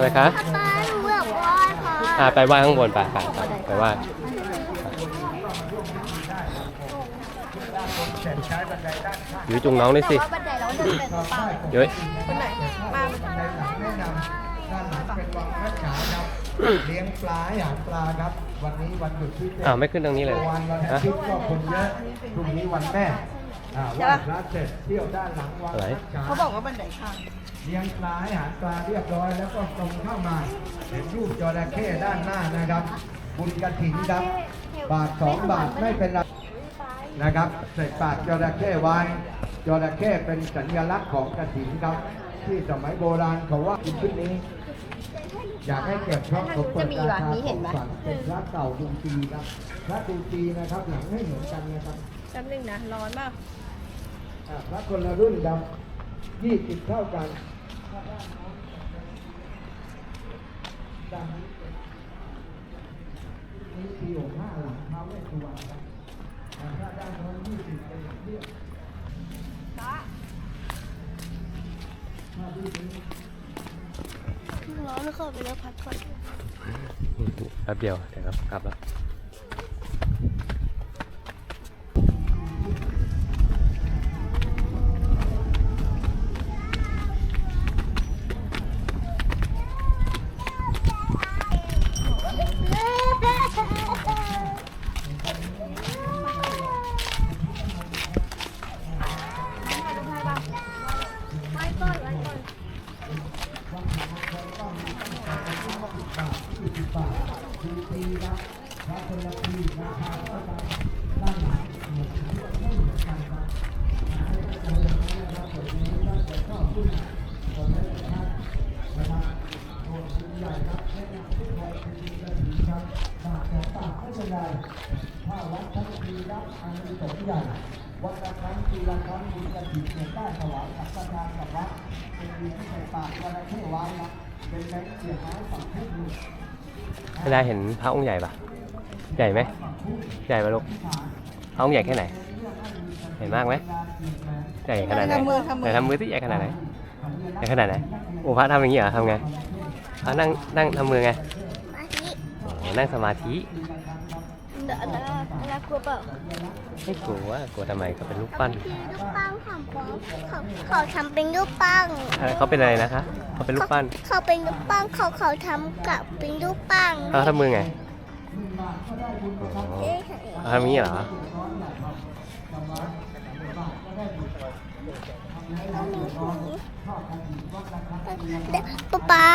อะไรคะป๊าป๊าหนูอยากไหว้ค่ะอ่าไปไหว้ข้างบนไปไปไปไปไหว้อยู่จุงน้องด้วยสิแต่ว่าบันไดเราเดินเป็นเปล่าเย้ยคนไหนมาแนะนำด้านหลังเป็นวังพระฉาครับเลี้ยงปลาให้อาหารปลาครับวันนี้วันหยุดพิเศษอ้าวไม่ขึ้นตรงนี้เลยวันวันอาฮะทิตย์ก็คนเยอะพรุ่งนี้วันแม่อ่าไหว้พระเสร็จเที่ยวด้านหลังวังพระฉาเขาบอกว่าบันไดข้าง เลี้ยงปลาให้อาหารปลาเรียบร้อย แล้วก็ตรงเข้ามาเห็นรูปจระเข้ด้านหน้านะครับ บุญกระถิ่นครับ บาทสองบาทไม่เป็นไรนะครับใส่ปากจระเข้ไว้จระเข้เป็นสัญลักษณ์ของกระถิ่นครับ ที่สมัยโบราณเขาว่าชุดนี้ อยากให้เก็บเพราะผมเปิดราคาของฝันเป็นพระเก่าดุจีครับพระดุจีนะครับหลังไม่เหมือนกันนะครับแป๊บนึงนะร้อนมากอ่าพระคนละรุ่นครับยี่สิบเท่ากัน ดังนี้นี่ปีหกห้าหลังเท้าเวสสุวรรณครับอ่าถ้าด้านโน้นยี่สิบเป็นเรียบถ้าดูนี้ร้อนไม่เคยไปแล้วพัดก่อนแป๊บเดียวเดี๋ยวครับกลับแล้ว วันละครั้งปีละครั้งบุญกระถิ่นเนี่ยได้ถวายสังฆทานกับวัดเป็นดีที่ใส่ปากวันละเท่าไว้นะเป็นแบงค์เสียหายฝั่งทุกมือไม่ได้เห็นพระองค์ใหญ่ปะใหญ่ไหมใหญ่ไหมลูกพระองค์ใหญ่แค่ไหนใหญ่มากไหมใหญ่ขนาดไหนทำมือทำมือไหนทำมือที่ใหญ่ขนาดไหนใหญ่ขนาดไหนโอ้พระทำอย่างนี้เหรอทำไงพระนั่งนั่งทำมือไงมาที่โอ้นั่งสมาธิ เดี๋ยวแล้วแล้วกลัวเปล่าไม่กลัวกลัวทำไมก็เป็นรูปปั้นคือลูกปั้งของเขาเขาเขาทำเป็นลูกปั้งเออเขาเป็นอะไรนะคะเขาเป็นรูปปั้นเขาเป็นลูกปั้งเขาเขาทำกับเป็นลูกปั้งเขาทำมือไงเอ๊ะเขาทำอย่างนี้เหรอเดี๋ยวป๊าป๊า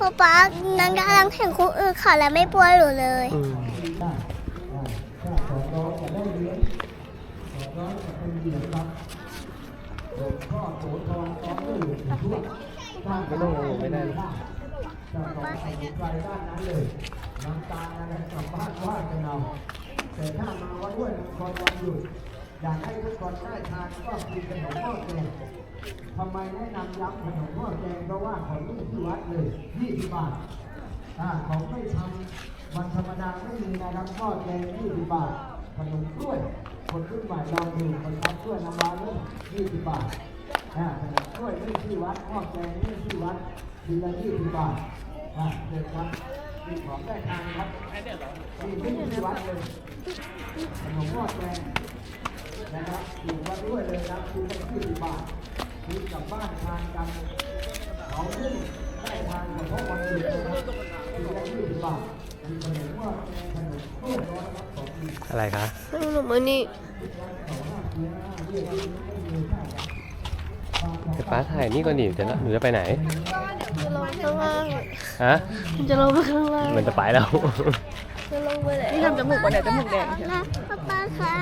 ป๊าป๊านังกำลังเห็นคนอื่นเขาแล้วไม่ปวดหนูเลย อืม สองร้อยจะได้เหรียญสอง ร้อยรียญครับหลวงพ่อโสธรต้อยู่ทั่วสร้างไม่ต้องงงไม่ได้ถ้าต้องไปไกลด้านนั้นเลยน้ำตาอะไรกลับบ้านว่ากันเอาแต่ถ้ามาวัดด้วยนครวันหยุดอยากให้ทุกคนได้ทานก็กินขนมหม้อแกงทำไมแนะนำย้ำขนมหม้อแกงเพราะว่าของนี่ที่วัดเลย20บาทอ่าของไม่ทำวันธรรมดาไม่มีนะครับทอแกงยี่สิบบาทขนมกล้วย คนรุ่นใหม่ลองดูคนทับกล้วยน้ำว้าเริ่มยี่สิบบาทอ่าขนมกล้วยไม่ที่วัดทอแกงไม่ที่วัดทีละยี่สิบบาทอ่าเด็กครับมีของได้ทานครับนี่ไม่ที่วัดเลยขนมทอแกงนะครับอยู่วัดด้วยเลยครับคือละยี่สิบบาทคือกลับบ้านทานกันเขาขึ้นได้ทานเฉพาะวันหยุดนะครับคือละยี่สิบบาทมีขนมว่าขนมกล้วยร้อยครับสองอะไรคะ มือนี่เดี๋ยวป้าถ่ายนี่ก่อนดิเดี๋ยวหนูจะไปไหน จะลงข้างล่างฮะจะลงไปข้างล่างมันจะไปแล้ว จะลงไปไหนนี่ทำจมูกวันไหนจมูกแดงใช่ไหมนะป๊าป๊าคะ